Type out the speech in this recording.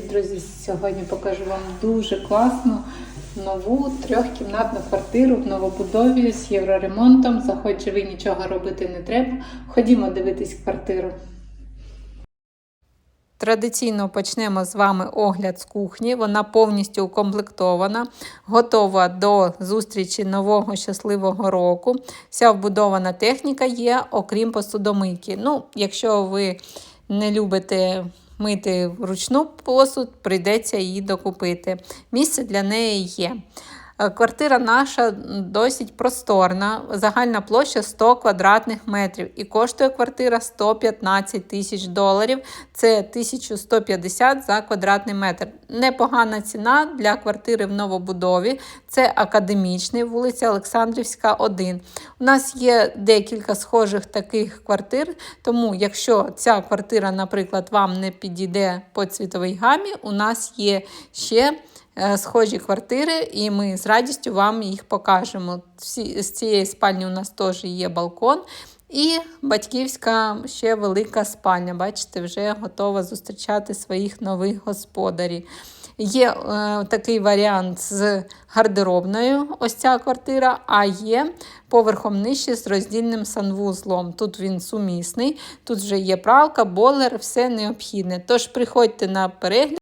Друзі, сьогодні покажу вам дуже класну нову трьохкімнатну квартиру в новобудові з євроремонтом. Заходь живий, нічого робити не треба. Ходімо дивитись квартиру. Традиційно почнемо з вами огляд з кухні. Вона повністю укомплектована, готова до зустрічі нового щасливого року. Вся вбудована техніка є, окрім посудомийки. Ну, якщо ви не любите мити вручну посуд, прийдеться її докупити. Місце для неї є. Е, Квартира наша досить просторна, загальна площа 100 квадратних метрів і коштує квартира 115 тисяч доларів. Це 1150 за квадратний метр. Непогана ціна для квартири в новобудові. Це академічний, вулиця Олександрівська, 1. У нас є декілька схожих таких квартир, тому якщо ця квартира, наприклад, вам не підійде по цвітовій гамі, у нас є ще схожі квартири, і ми з радістю вам їх покажемо. З цієї спальні у нас теж є балкон. І батьківська ще велика спальня. Бачите, вже готова зустрічати своїх нових господарів. Є е, такий варіант з гардеробною, ось ця квартира, а є поверхом нижче з роздільним санвузлом. Тут він сумісний, тут вже є пралка, болер, все необхідне. Тож приходьте на перегляд.